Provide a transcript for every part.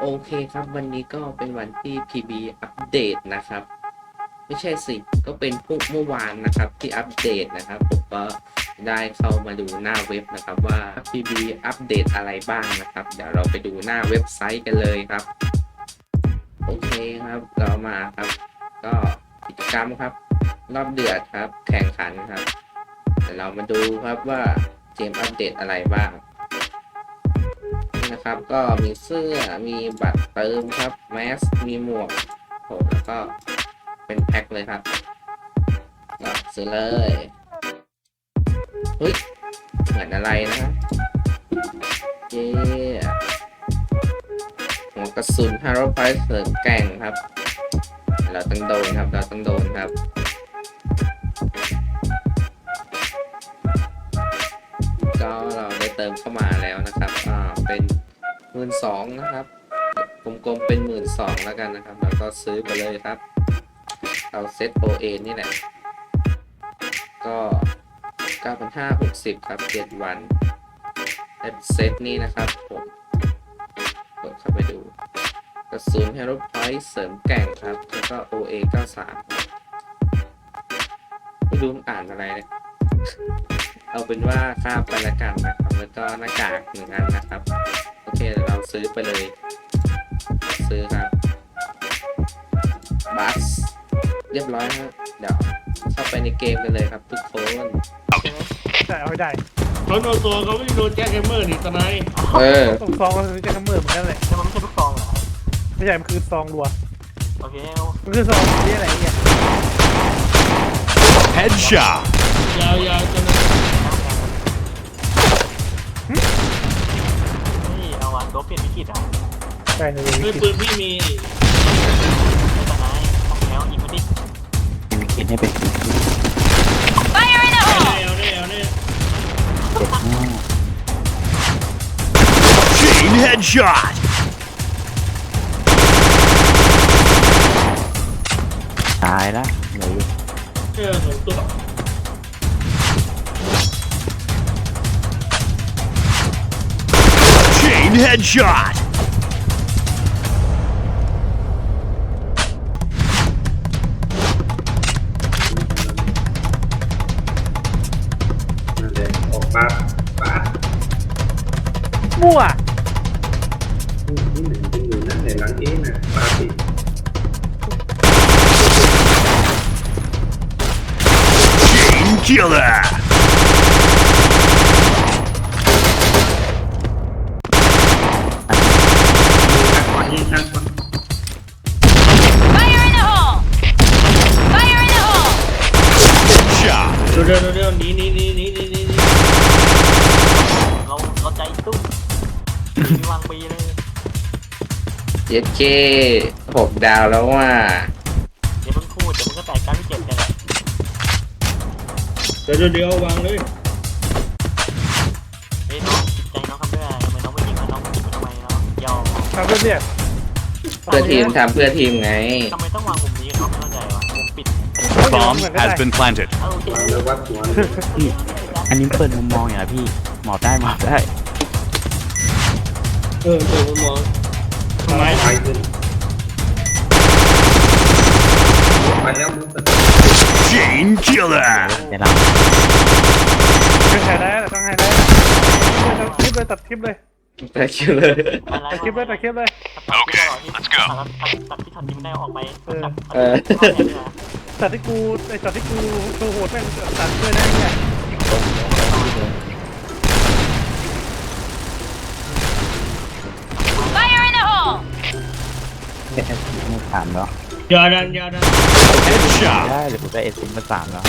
โอเคครับวันนี้ก็เป็นวันที่ PB อัปเดตนะครับ ไม่ใช่สิ ก็เป็นพวกเมื่อวานนะครับที่อัปเดตนะครับ ผมก็ได้เข้ามาดูหน้าเว็บนะครับว่า PB อัปเดตอะไรบ้างนะครับ เดี๋ยวเราไปดูหน้าเว็บไซต์กันเลยครับ โอเคครับเรามาครับ ก็กิจกรรมครับ รอบเดือดครับ แข่งขันครับเดี๋ยวเรามาดูครับว่าเกมอัปเดตอะไรบ้าง นะครับ ก็มีเสื้อมีบัตรเติมครับแมสมีหมวกโหแล้วก็เป็นแพ็คเลยครับก็ซื้อเลยเฮ้ยเหมือนอะไรนะครับเย้หัวกระสุนฮาร์โรไฟเสริมแก่งครับ เราต้องโดนครับ เราต้องโดนครับก็เราได้เติมเข้ามาแล้วนะครับ มื่นสองนะครับกลมๆเป็นหมื่นสองแล้วกันนะครับ แล้วก็ซื้อไปเลยครับ เอาเซต OA นี่แหละ ก็9,560ครับ7วันได้เซตนี้นะครับผมกดเข้าไปดูกระสุน Hero Point เสริมแก่งครับ แล้วก็ OA 93ครับไม่รู้มันอ่านอะไรเนี่ยเอาเป็นว่าข้ามไปละกันนะครับ แล้วก็หน้ากากหนึ่งอันนะครับ เคเดี๋ยวเราซื้อไปเลย ซื้อครับบัสเรียบร้อยครับเดี๋ยวเข้าไปในเกมกันเลยครับทุกคนใช่เอาให้ได้เขาโดนตัวเขาไม่โดนแจ็คแฮมเมอร์นี่ตอนไหนเออต้องซองก็คือจะกระเมือเหมือนกันเลยแต่มันไม่ใช่ลูกซองเหรอไม่ใช่มันคือซองรัวโอเคมันคือซองที่อะไรเนี่ย Headshot. ยาวยาวๆตอนนั้นนี่ เอาวันตัวเปลี่ยนวิกฤตอะใช่เลยเฮ้ยปืนพี่มีไม่ตอนไหนของแถวยิงมาดิเอาแน่เอาแน่ Chain headshot. ตายละเหลืออยู่เออสองตัว headshot. นั่นแหละออกมาปาดมั่วที่ไหนเป็นอยู่นั่นแหละหลังเองนะปาดสิ Chain killer. เดี๋ยวเดี๋ยวเดี๋ยวหนีหนีหนีหนีหนีหนีหนีเราเราใจตุ้มมีวางปีเลยเย็ดเคหกดาวแล้วว่า เดี๋ยวมันพูดเดี๋ยวมันก็แตกกันที่เจ็บกันแหละเดี๋ยวเดี๋ยวเดี๋ยววางเลยเฮ้ยน้องจิตใจน้องทำด้วยอะไรทำไมน้องไม่ยิงมันน้องยิงมันทำไมน้องยอมทำเพื่อนเนี่ยเพื่อทีมทำเพื่อทีมไง ทำไมต้องวางมุมนี้น้องไม่เข้าใจวะมุม ปิด Bomb has been planted. เอาโอเคแล้ววัดหัวเลยอันนี้เปิดมุมมองอย่างไรพี่หมอบได้หมอบได้เออเดี๋ยวผมมองทำไมไปขึ้นไปแล้วมึง Chain killer. เดี๋ยวเราเป็นไฮไลท์แหละต้องไฮไลท์ตัดคลิปเลยตัดคลิปเลยแต่คิวเลยตัดคลิปเลยตัดคลิปเลย โอเค let's go ตัดที่ทันยิงได้ออกไปจับเออ ตัดที่กูไอ้ตัดที่กูโชว์โหดแม่งตัดด้วยนะเนี่ย Fire in the hole! ไม่สามแล้วอยาดันอยาดัน Headshot. ได้เดี๋ยวผมได้เอซิมมาสามแล้ว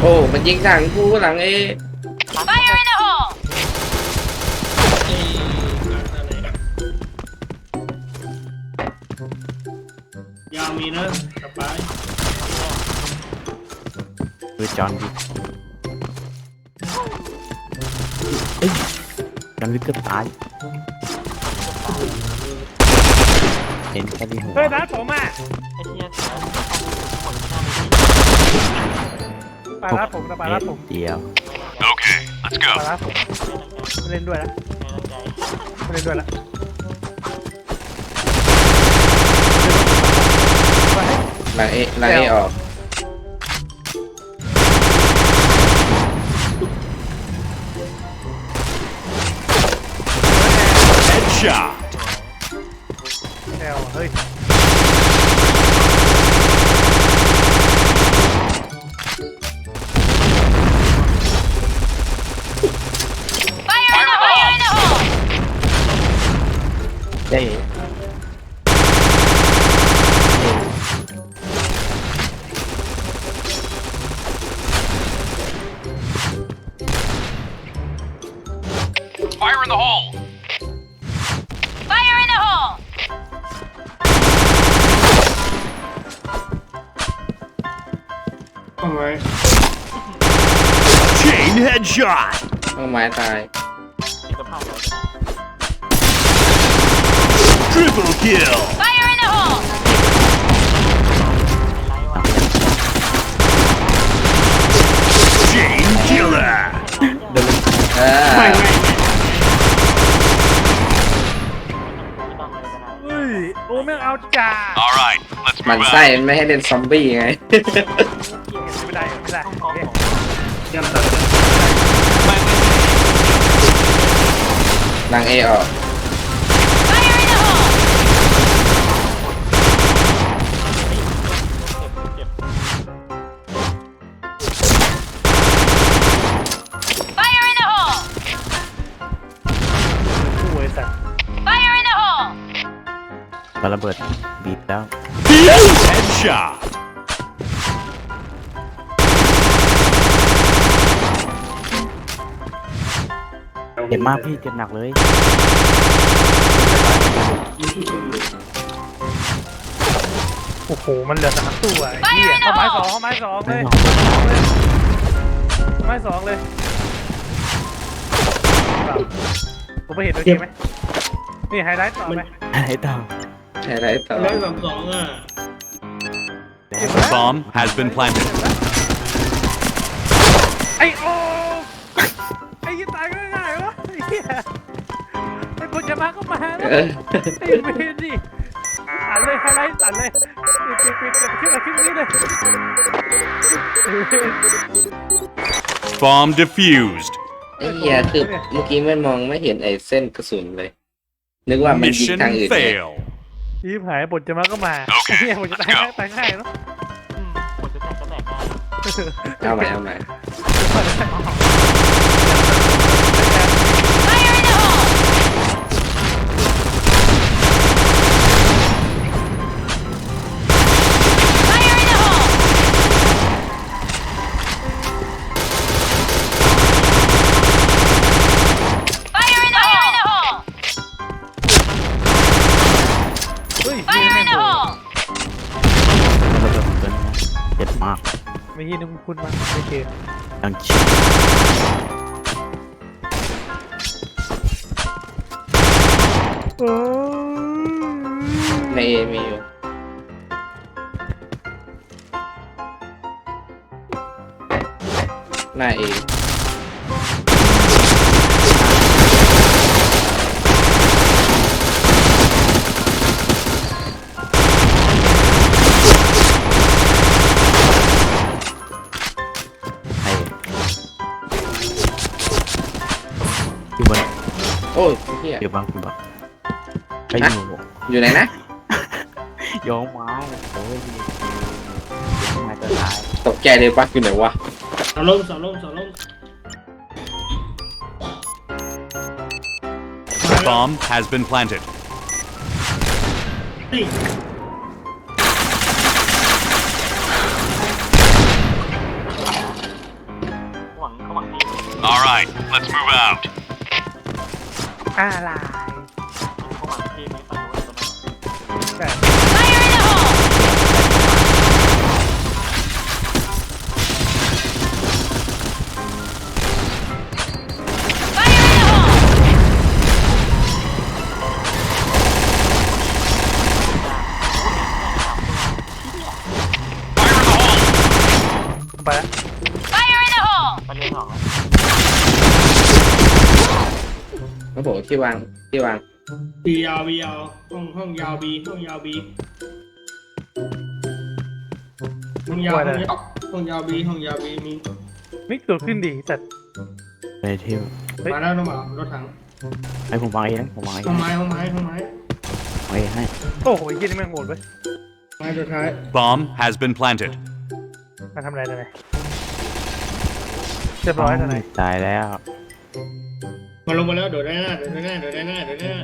โอ้ มันยิงถังกูหลังเอ Fire in the hole! เอ้ยอะไรยาวมีนะสบาย คือจอห์นวิกเอ้ยจอห์นวิกกืตาย เห็นแค่ที่หัวเฮ้ยบ้าผมอะไปรับผมนะปรับผมเดียวโอเค let's go. ไปรับผมเล่นด้วยนะเล่นด้วยละหลังเอลัเอออก Headshot. แอลเฮ้ย ต้องไม้ตายมีสภาพเราจะ Triple kill. Fire in the hole! ไล่ว่า Chain killer. เออไม่ไม่ไม่ต้องเลยก็ได้เฮ้ยโอ้แม่งเอาจ่า All right, let's มัน move ไส้ out. ไม่ให้เล่นซอมบี้ไง ไม่ได้ไม่ได้กองเอ๊ะของแก้มตัด หลังเอออก Fire in the hole! เก็บเก็บ Fire in the hole! คู่ไอ้สัตว์ Fire in the hole! มาระเบิดบีบแล้ว Headshot. จ็บมากพี่เจ็บหนักเลยโอ้โห มันเหลือสามตัวไอ้เหี้ยเข้าไม้สองเข้าไม้สองเลยไม่หรอกเข้าไม้สองเลยเปล่าผมไม่เห็นตัวจริงไหมนี่ไฮไลท์ต่อไหมไอ้เต่าอะไรต่อร้อยสามสองอะ Bomb has been planted. ไอ้โอ้ไอ้ ไอ้เหี้ยไอ้คนจะมาก็มาแล้วเออไอ้เวรดิสั่นเลยไฮไลท์สั่นเลยปิดปิดปิดปิดคลิปอะไรคลิปนี้เลย Bomb defused. ไอ้เหี้ยคือเมื่อกี้ไม่มองไม่เห็นไอ้เส้นกระสุนเลย นึกว่ามันยิง Mission ทางอื่นไง fail. ยิบหายบทจะมาก็มาโอเคไอ้เหี้ยบทจะตายง่ายตายง่ายเนาะอืมหมดจะแตกก็แตกได้ เอาใหม่เอาใหม่ Fire ไม่ยินนึกคุณมาไม่เกมดังชิบโอ้ในเอมีอยู่หน้าเอไอ้ โอ้ยเหี้ยอยู่บ้างคุณบอกไอ้อยู่อยู่ไหนนะโยงไม้โอ้ยยังไงตัวท้ายตกใจเลยปักอยู่ไหนวะสาวลมสาวลมสาวลม Bomb has been planted. นี่หวังเขาหวังดี All right, let's move out. อะไครับผมที่วางที่วาง บียาวบียาวห้องห้องยาวบีห้องยาวบีห้องยาวห้องยาวห้องยาวบีห้องยาวบีมีมิกตัวขึ้นดีแต่ไปที่มาแล้วน้องหมารถถังไอ้ผมวางเองนะผมวางเองห้องไม้ห้องไม้ห้องไม้วางเองให้โอ้โหไอ้เหี้ยนี่แม่งโหดเว้ยไม้สุดท้าย Bomb has been planted. มาทำอะไรตัวไหนเรียบร้อยตัวไหนตายแล้วมาลงมาแล้วโดดได้หน้าโดดได้หน้าโดดได้หน้าโดดได้หน้า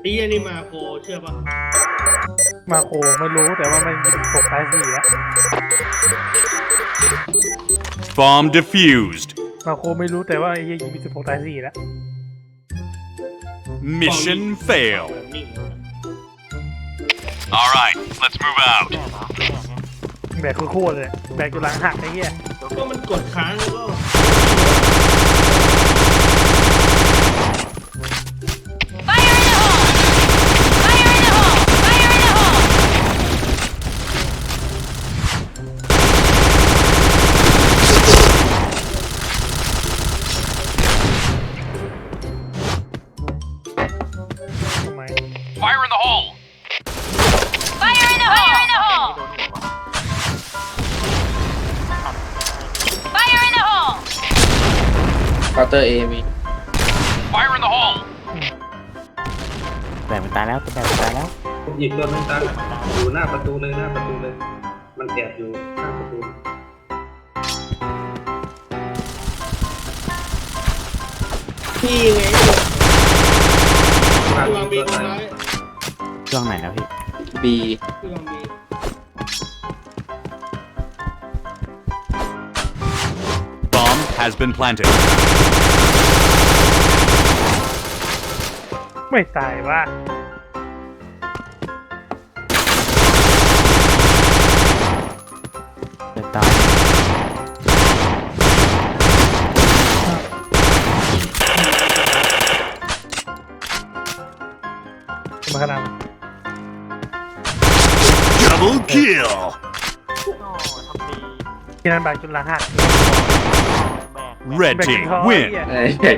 ไอ้เหี้ยนี่มาโคเชื่อปะมาโคไม่รู้แต่ว่ามันยิงตกตายสี่อะ Bomb defused. มาโคไม่รู้แต่ว่าไอ้เหี้ยยิงมีสิบหกตายสี่แล้ว Mission failed. แบบนิ่ง All right, let's move out. แบกคือโคตรเลยแบกอยู่หลังหักไอ้เหี้ย ก็มันกดค้างแล้วก็ เคาน์เตอร์เอมี Fire in the hole. แบกมันตายแล้วตัวแบกมันตายแล้วผมหยิบตัวนึงตังอยู่หน้าประตูเลยหน้าประตูเลย มันแอบอยู่หน้าประตู พี่ไงวางวางบีตัวทำไหนร้ายเครื่องไหนแล้วพี่บีพี่วางบี has been planted. ไม่ตายว่าเดินตาย มาขนาดนั้น Double kill. โอ้ทำดีที่นั่นแบกจนหลังหักแบกแบก Red จน team ท้อไอ้ win. เหี้ย